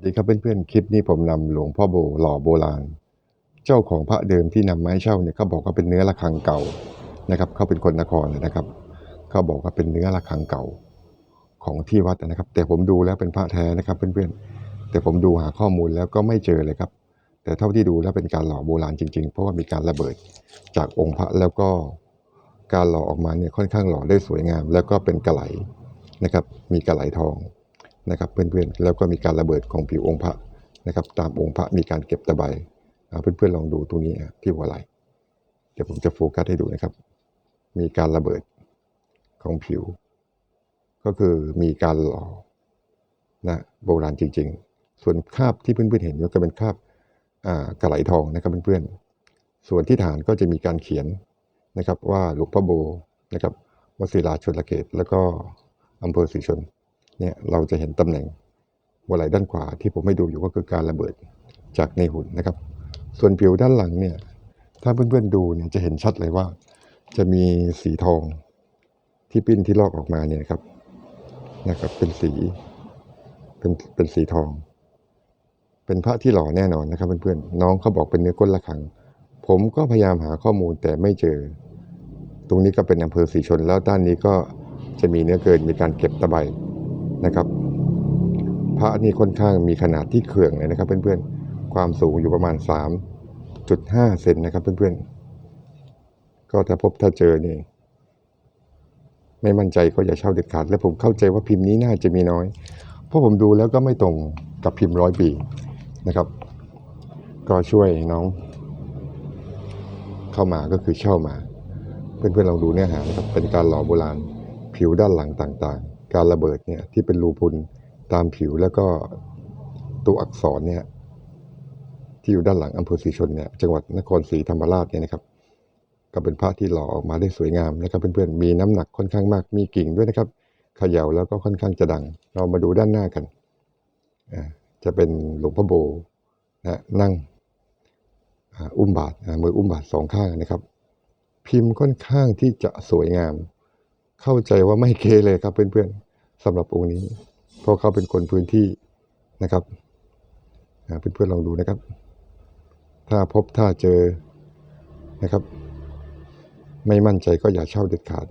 สดีครับเพื่อนๆ คลิปนี้ผมนำหลวงพ่อโบหล่อโบราณ เจ้าของพระเดิมที่นำมาให้เช่าเนี่ยเขาบอกว่าเป็นเนื้อระฆังเก่านะครับเขาเป็นคนนครนะครับเขาบอกว่าเป็นเนื้อระฆังเก่าของที่วัดนะครับ แต่ผมดูแล้วเป็นพระแท้นะครับเพื่อนๆแต่ผมดูหาข้อมูลแล้วก็ไม่เจอเลยครับ แต่เท่าที่ดูแล้วเป็นการหล่อโบราณจริงๆ เพราะว่ามีการระเบิดจากองค์พระแล้วก็การหล่อออกมาเนี่ยค่อนข้างหล่อได้สวยงาม แล้วก็เป็นกระไหลนะครับมีกระไหลทอง นะครับเพื่อนๆแล้วก็มีการระเบิดของผิวองค์พระนะครับ ตามองค์พระมีการเก็บตะไบอ่าเพื่อนๆลองดูตรงนี้ที่หัวไหล่เดี๋ยวผมจะโฟกัสให้ดูนะครับ มีการระเบิดของผิว ก็คือมีการหล่อนะโบราณจริง ๆ ส่วนคาบที่เพื่อนๆเห็นก็จะเป็นคาบกระไหลทองนะครับเพื่อนๆส่วนที่ฐานก็จะมีการเขียนนะครับว่าหลวงพ่อโบนะครับวศิลาชนละเกตแล้วก็อำเภอศรีชน เนี่ยเราจะเห็นตำแหน่งหัวไหล่ด้านขวาที่ผมให้ดูอยู่ก็คือการระเบิดจากในหุ่นนะครับ ส่วนผิวด้านหลังเนี่ยถ้าเพื่อนๆดูเนี่ยจะเห็นชัดเลยว่า จะมีสีทองที่ปิ้นที่ลอกออกมาเนี่ยครับนะครับเป็นสีเป็นเป็นสีทอง เป็นพระที่หล่อแน่นอนนะครับเพื่อนๆน้องเขาบอกเป็นเนื้อก้นระฆัง ผมก็พยายามหาข้อมูลแต่ไม่เจอ ตรงนี้ก็เป็นอำเภอสีชนแล้วด้านนี้ก็จะมีเนื้อเกินมีการเก็บตะไบ นะครับ พระนี่ค่อนข้างมีขนาดที่เขื่องเลยนะครับ เพื่อนๆ ความสูงอยู่ประมาณ 3.5 เซนนะครับ เพื่อนๆ ก็ถ้าพบถ้าเจอนี่ไม่มั่นใจก็อย่าเช่าเด็ดขาด และผมเข้าใจว่าพิมพ์นี้น่าจะมีน้อย เพราะผมดูแล้วก็ไม่ตรงกับพิมพ์ร้อยปีนะครับ ก็ช่วยน้อง เข้ามาก็คือเช่ามา เพื่อนๆลองดูเนื้อหานะครับเป็นการหล่อโบราณผิวด้านหลังต่างๆ การระเบิดเนี่ยที่เป็นรูพุนตามผิวแล้วก็ตัวอักษรเนี่ยที่อยู่ด้านหลังอำเภอศรีชนเนี่ยจังหวัดนครศรีธรรมราชเนี่ยนะครับ ก็เป็นพระที่หล่อออกมาได้สวยงามนะครับเพื่อนๆมีน้ำหนักค่อนข้างมากมีกิ่งด้วยนะครับเขย่าแล้วก็ค่อนข้างจะดัง เรามาดูด้านหน้ากันอ่าจะเป็นหลวงพ่อโบนะนั่งอุ้มบาทมืออุ้มบาทสองข้างนะครับ พิมพ์ค่อนข้างที่จะสวยงาม เข้าใจว่าไม่เกเลยครับเพื่อนๆ สำหรับองค์นี้ เพราะเขาเป็นคนพื้นที่นะครับเพื่อนๆลองดูนะครับ ถ้าพบถ้าเจอนะครับ ไม่มั่นใจก็อย่าเช่าเด็ดขาด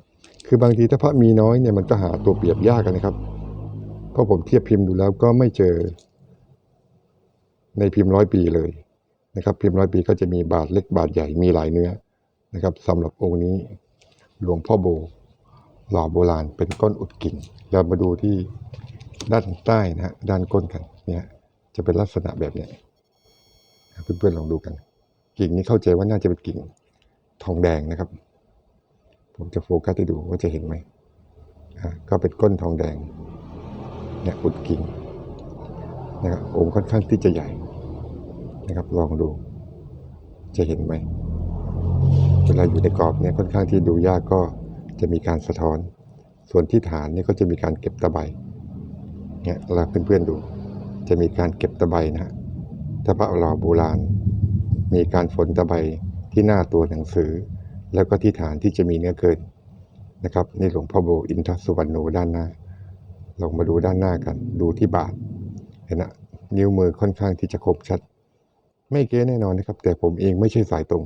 คือบางทีถ้าพระมีน้อยเนี่ยมันก็หาตัวเปรียบยากกันนะครับ เพราะผมเทียบพิมพ์ดูแล้วก็ไม่เจอ ในพิมพ์ร้อยปีเลยนะครับ พิมพ์ร้อยปีก็จะมีบาทเล็กบาทใหญ่มีหลายเนื้อนะครับสำหรับองค์นี้หลวงพ่อโบ หล่อโบราณเป็นก้นอุดกิ่ง เรามาดูที่ด้านใต้นะฮะด้านก้นกันเนี่ยจะเป็นลักษณะแบบเนี้ยเพื่อนๆลองดูกัน กิ่งนี้เข้าใจว่าน่าจะเป็นกิ่งทองแดงนะครับ ผมจะโฟกัสให้ดูว่าจะเห็นไหมก็เป็นก้นทองแดงเนี่ยอุดกิ่งนะครับองค์ค่อนข้างที่จะใหญ่นะครับ ลองดู จะเห็นไหมเวลาอยู่ในกรอบเนี่ยค่อนข้างที่ดูยากก็ จะมีการสะท้อน ส่วนที่ฐานนี่ก็จะมีการเก็บตะไบเนี่ยเราเพื่อนๆดู จะมีการเก็บตะไบนะฮะถ้าพระหล่อโบราณ มีการฝนตะไบที่หน้าตัวหนังสือ แล้วก็ที่ฐานที่จะมีเนื้อเกินนะครับในหลวงพ่อโบอินทสุวรรณโนด้านหน้า ลองมาดูด้านหน้ากัน ดูที่บาทเห็นนะนิ้วมือค่อนข้างที่จะคมชัด ไม่เก๊แน่นอนนะครับ แต่ผมเองไม่ใช่สายตรง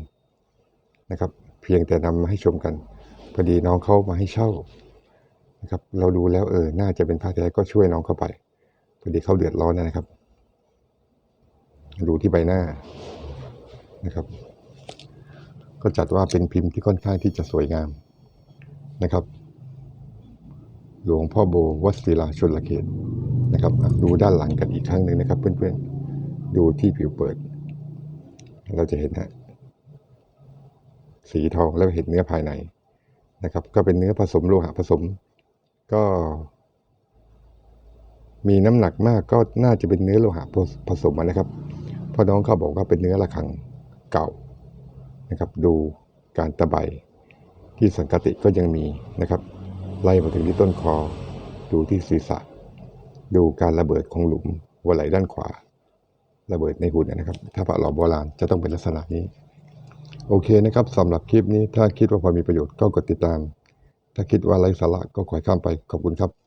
นะครับ เพียงแต่นำมาให้ชมกัน พอดีน้องเขามาให้เช่านะครับ เราดูแล้วเออ น่าจะเป็นพระแท้ก็ช่วยน้องเข้าไป พอดีเขาเดือดร้อนนะครับ ดูที่ใบหน้านะครับ ก็จัดว่าเป็นพิมพ์ที่ค่อนข้างที่จะสวยงามนะครับ หลวงพ่อโบวัดศิลาชนละเขตนะครับดูด้านหลังกันอีกครั้งหนึ่งนะครับ เพื่อนๆ ดูที่ผิวเปิด เราจะเห็นนะสีทองแล้วเห็นเนื้อภายใน นะครับ ก็เป็นเนื้อผสมโลหะผสม ก็ มีน้ำหนักมากก็น่าจะเป็นเนื้อโลหะผสมนะครับพราะน้องเขาบอกว่าเป็นเนื้อระฆังเก่านะครับ ดูการตะไบที่สังกติก็ยังมีนะครับ ไล่มาถึงที่ต้นคอ ดูที่ศีรษะ ดูการระเบิดของหลุมหัวไหล่ด้านขวา ระเบิดในหุ่นนะครับ ถ้าพระหล่อโบราณจะต้องเป็นลักษณะนี้ โอเคนะครับสำหรับคลิปนี้ถ้าคิดว่าพอมีประโยชน์ก็กดติดตาม ถ้าคิดว่าไร้สาระก็ขอให้ข้ามไปขอบคุณครับ